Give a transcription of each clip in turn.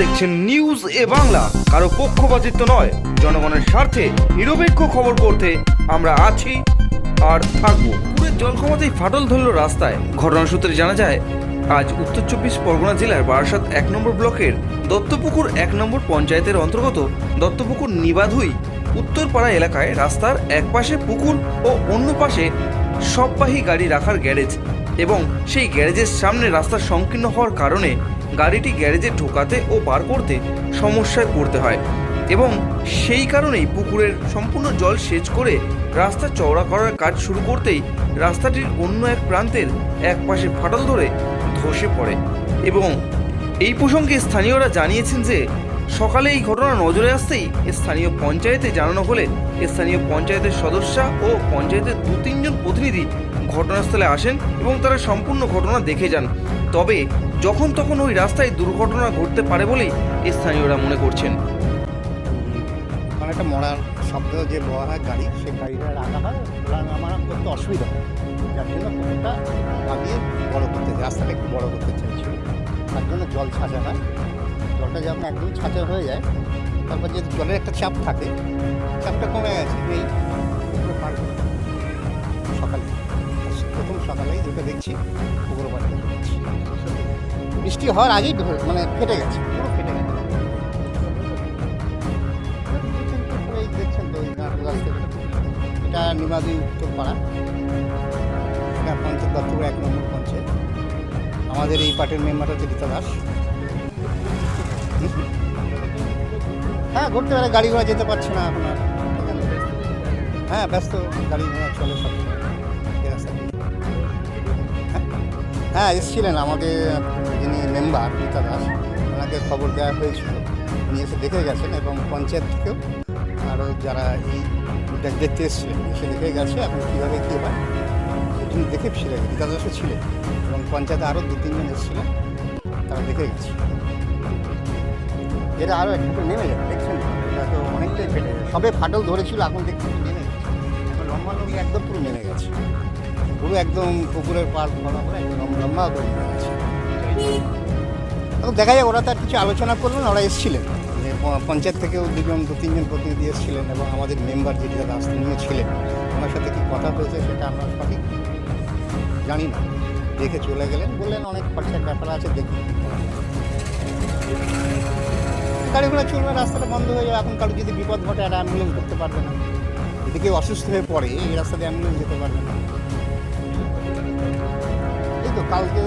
দেখছেন নিউজ এ বাংলা। কারও পক্ষপাতিত্ব নয়, জনগণের স্বার্থে নিরপেক্ষ খবর করতে আমরা আছি আর থাকব। পুরের জল কমাতেই ফাটল ধরল রাস্তায়। ঘটনা সূত্রে জানা যায়, আজ উত্তর চব্বিশ পরগনা জেলার বারাসাত এক নম্বর ব্লকের দত্তপুকুর এক নম্বর পঞ্চায়েতের অন্তর্গত দত্তপুকুর নিবাধুই উত্তরপাড়া এলাকায় রাস্তার এক পাশে পুকুর ও অন্য পাশে সববাহী গাড়ি রাখার গ্যারেজ। এবং সেই গ্যারেজের সামনে রাস্তা সংকীর্ণ হওয়ার কারণে গাড়িটি গ্যারেজে ঢোকাতে ও বার করতে সমস্যায় পড়তে হয় এবং সেই কারণেই পুকুরের সম্পূর্ণ জল সেচ করে রাস্তা চওড়া করার কাজ শুরু করতেই রাস্তাটির অন্য এক প্রান্তের এক পাশে ফাটল ধরে ধসে পড়ে। এবং এই প্রসঙ্গে স্থানীয়রা জানিয়েছেন যে, সকালে এই ঘটনা নজরে আসতেই স্থানীয় পঞ্চায়েতে জানানো হলে স্থানীয় পঞ্চায়েতের সদস্যা ও পঞ্চায়েতের দু তিনজন প্রতিনিধি ঘটনাস্থলে আসেন এবং তারা সম্পূর্ণ ঘটনা দেখে যান। তবে যখন তখন ওই রাস্তায় দুর্ঘটনা ঘটতে পারে বলেই স্থানীয়রা মনে করছেন। একটা মরার শব্দ যে বলা হয় গাড়ি, সেই গাড়িটা রাখা হয়। আমার করতে অসুবিধা হয়। যার জন্য পুকুরটা লাগিয়ে বড় করতে রাস্তাটা একটু বড় করতে চাইছিল। তার জন্য জল ছাঁচা হয়। জলটা যখন একদম ছাঁচা হয়ে যায়, তারপর যে জলের একটা চাপ থাকে, চাপটা কমে গেছে। পুকুরে সকালে। যেটা দেখছি পুকুরে দিচ্ছি। বৃষ্টি হওয়ার আগেই মানে ফেটে গেছে, পুরো ফেটে গেছে। দেখছেন তো এটা নিমাদি উত্তরপাড়া এটা পঞ্চায়েত দপ্তর এক নম্বর পঞ্চায়েত। আমাদের এই পার্টির মেম্বার হচ্ছে রীতা দাস। হ্যাঁ ঘুরতে পারে গাড়ি ঘোড়া যেতে পারছে না আর হ্যাঁ ব্যস্ত গাড়ি ঘোড়া চলে সব। হ্যাঁ এসেছিলেন আমাদের যিনি মেম্বার রীতা দাস, ওনাকে খবর দেওয়া হয়েছিল। উনি এসে দেখে গেছেন এবং পঞ্চায়েত থেকেও আরও যারা এই দেখ- দেখতে এসেছিলেন এসে দেখে গেছে এখন কীভাবে কী হয়। তিনি দেখে ছিলেন রীতা দাসও ছিলেন এবং পঞ্চায়েতে আরও দু, তিনজন এসেছিলেন, তারা দেখে গেছে। এটা আরও একটু নেমে যাবে, দেখছেন? এটা তো অনেকটাই ফেটে গেছে। সবে ফাটল ধরেছিল, এখন দেখছি নেমে গেছে। এখন লম্বা লম্বি একদম পুরো নেমে গেছে। পুরো একদম পুকুরের ভরা করে একদম লম্বা নেমে দেখা যায় ওরা তো আর কিছু আলোচনা করল না, ওরা এসেছিলেন। প- পঞ্চায়েত থেকেও দুজন, দু, তিনজন প্রতিনিধি এসেছিলেন এবং আমাদের মেম্বার যেটা রাস্তা নিয়ে ছিলেন, ওনার সাথে কি কথা হয়েছে সেটা আমরা সঠিক জানি না। দেখে চলে গেলেন, বললেন অনেক খরচার ব্যাপার আছে, দেখি। গাড়ি ঘোড়া চলবে, রাস্তাটা বন্ধ হয়ে যাবে, এখন কারও যদি বিপদ ঘটে, আর অ্যাম্বুলেন্স করতে পারবে না। যদি কেউ অসুস্থ হয়ে পড়ে, এই রাস্তাতে অ্যাম্বুলেন্স যেতে পারবে না। কালকে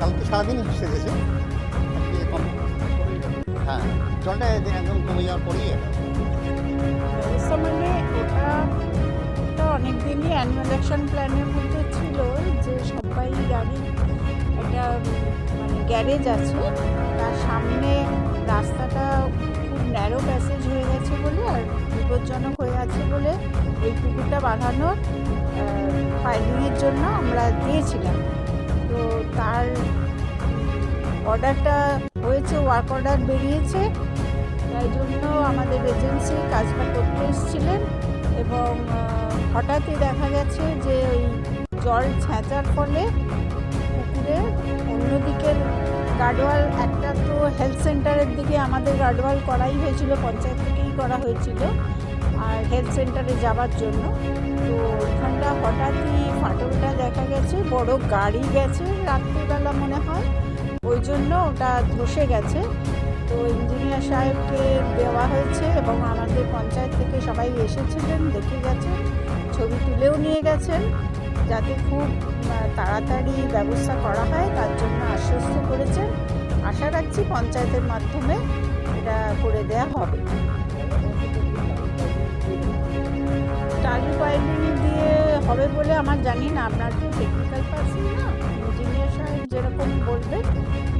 কালকে সারাদিন আজকে কম- হ্যাঁ জলটা একদম কমে যাওয়ার পরেই এটা। ব্যবস্থা মানে ওটা ওটা অনেক অ্যানুয়াল অ্যাকশন প্ল্যানের মধ্যে ছিল যে সবাই গাড়ি, একটা মানে গ্যারেজ আছে। তার সামনে রাস্তাটা খুব ন্যারো প্যাসেজ হয়ে গেছে বলে আর বিপজ্জনক হয়ে আছে বলে ওই পুকুরটা বাঁধানোর ফাইলিংয়ের জন্য আমরা দিয়েছিলাম। তো অর্ডারটা হয়েছে ওয়ার্ক অর্ডার বেরিয়েছে। তাই জন্য আমাদের এজেন্সি কাজটা করতে এসেছিলেন এবং হঠাৎই দেখা গেছে যে ওই জল ছেঁচার ফলে পুকুরে অন্যদিকের গার্ডওয়াল, একটা তো হেলথ সেন্টারের দিকে আমাদের গার্ডওয়াল করাই হয়েছিল, পঞ্চায়েত থেকেই করা হয়েছিল, আর হেলথ সেন্টারে যাওয়ার জন্য। তো ওখানটা হঠাৎই ফাটলটা দেখা গেছে, বড় গাড়ি গেছে রাত্রিবেলা মনে হয়। ওই জন্য ওটা ধসে গেছে। তো ইঞ্জিনিয়ার সাহেবকে দেওয়া হয়েছে এবং আমাদের পঞ্চায়েত থেকে সবাই এসেছিলেন, দেখে গেছে ছবি তুলেও নিয়ে গেছেন, যাতে খুব তাড়াতাড়ি ব্যবস্থা করা হয়, তার জন্য আশ্বস্ত করেছেন। আশা রাখছি পঞ্চায়েতের মাধ্যমে এটা করে দেয়া হবে। টালি পাইলিং দিয়ে হবে বলে আমার জানি না, আপনার টেকনিক্যাল পার্সন না? ইঞ্জিনিয়ার যেরকম বলবেন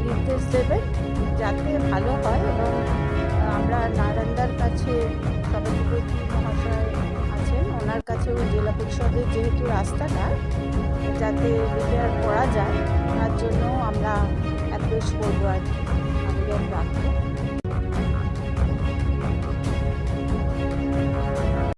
নির্দেশ দেবেন যাতে ভালো হয় এবং আমরা নারায়ণদার কাছে সভাপতি মহাশয় আছেন, ওনার কাছে ওই জেলা পরিষদের যেহেতু রাস্তাটা, যাতে রিপেয়ার করা যায়, তার জন্য আমরা অ্যাপ্রোচ করব আর কি। আবেদন রাখব।